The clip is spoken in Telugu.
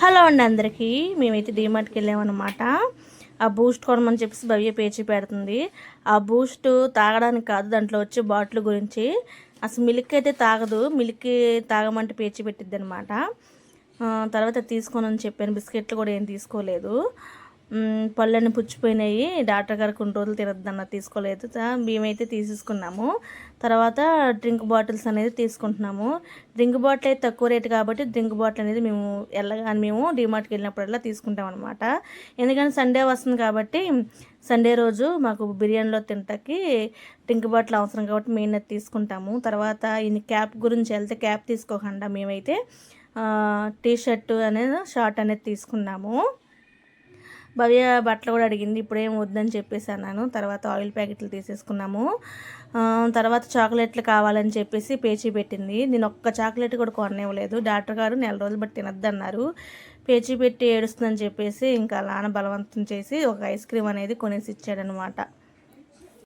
హలో అండి అందరికీ. మేమైతే డీమార్ట్కి వెళ్ళామన్నమాట. ఆ బూస్ట్ కొనమని చెప్పేసి భవ్య పేచి పెడుతుంది. ఆ బూస్ట్ తాగడానికి కాదు దాంట్లో వచ్చే బాటిల్ గురించి. అసలు మిల్క్ అయితే తాగదు మిల్క్ తాగమంటే పేచి పెట్టిద్ది అనమాట తర్వాత తీసుకొని అని చెప్పాను బిస్కెట్లు కూడా ఏం తీసుకోలేదు. పళ్ళని పళ్ళన్నీ పుచ్చిపోయినాయి. డాక్టర్ గారు కొన్ని రోజులు తినద్దన్న తీసుకోలేదు. మేమైతే తీసేసుకున్నాము. తర్వాత డ్రింక్ బాటిల్స్ అనేది తీసుకుంటున్నాము. డ్రింక్ బాటిల్ అయితే తక్కువ రేటు కాబట్టి డ్రింక్ బాటిల్ అనేది మేము వెళ్ళగానే మేము డిమార్ట్కి వెళ్ళినప్పుడల్లా తీసుకుంటాం అనమాట ఎందుకంటే సండే వస్తుంది కాబట్టి సండే రోజు మాకు బిర్యానీలో తినటానికి డ్రింక్ బాటిల్ అవసరం కాబట్టి మెయిన్ అది తీసుకుంటాము. తర్వాత ఈ క్యాప్ గురించి వెళ్తే క్యాప్ తీసుకోకుండా మేమైతే టీ షర్ట్ అనేది షార్ట్ అనేది తీసుకున్నాము. భవ్య బట్టలు కూడా అడిగింది ఇప్పుడేం వద్దని చెప్పేసి అన్నాను. తర్వాత ఆయిల్ ప్యాకెట్లు తీసేసుకున్నాము. తర్వాత చాక్లెట్లు కావాలని చెప్పేసి పేచీ పెట్టింది. నేను ఒక్క చాక్లెట్ కూడా కొననివ్వలేదు. డాక్టర్ గారు నెల రోజులు బట్టి తినద్దన్నారు. పేచీ పెట్టి ఏడుస్తుందని చెప్పేసి ఇంకా నాన్న బలవంతం చేసి ఒక ఐస్ క్రీమ్ అనేది కొనేసి ఇచ్చాడనమాట